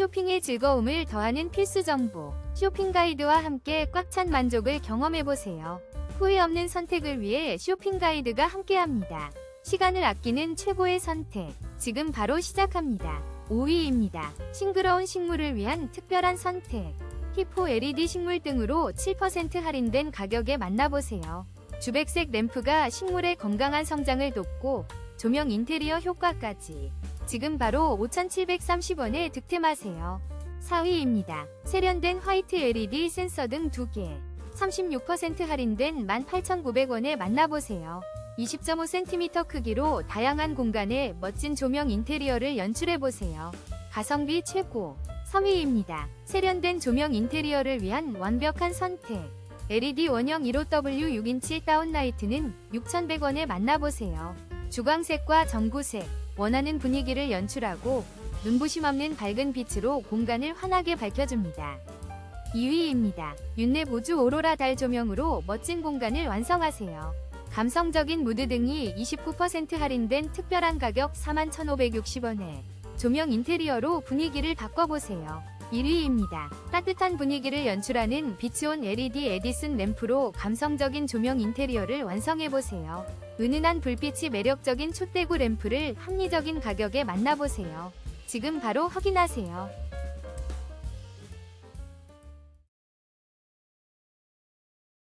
쇼핑의 즐거움을 더하는 필수 정보. 쇼핑 가이드와 함께 꽉 찬 만족을 경험해보세요. 후회 없는 선택을 위해 쇼핑 가이드가 함께합니다. 시간을 아끼는 최고의 선택. 지금 바로 시작합니다. 5위입니다. 싱그러운 식물을 위한 특별한 선택. 히포 LED 식물 등으로 7% 할인된 가격에 만나보세요. 주백색 램프가 식물의 건강한 성장을 돕고 조명 인테리어 효과까지. 지금 바로 5,730원에 득템하세요. 4위입니다. 세련된 화이트 LED 센서 등 2개. 36% 할인된 18,900원에 만나보세요. 20.5cm 크기로 다양한 공간에 멋진 조명 인테리어를 연출해보세요. 가성비 최고. 3위입니다. 세련된 조명 인테리어를 위한 완벽한 선택. LED 원형 15W 6인치 다운라이트는 6,100원에 만나보세요. 주광색과 전구색, 원하는 분위기를 연출하고 눈부심 없는 밝은 빛으로 공간을 환하게 밝혀줍니다. 2위입니다. 윤내 보주 오로라 달 조명으로 멋진 공간을 완성하세요. 감성적인 무드 등이 29% 할인된 특별한 가격 41,560원에 조명 인테리어로 분위기를 바꿔보세요. 1위입니다. 따뜻한 분위기를 연출하는 비치온 LED 에디슨 램프로 감성적인 조명 인테리어를 완성해보세요. 은은한 불빛이 매력적인 촛대구 램프를 합리적인 가격에 만나보세요. 지금 바로 확인하세요.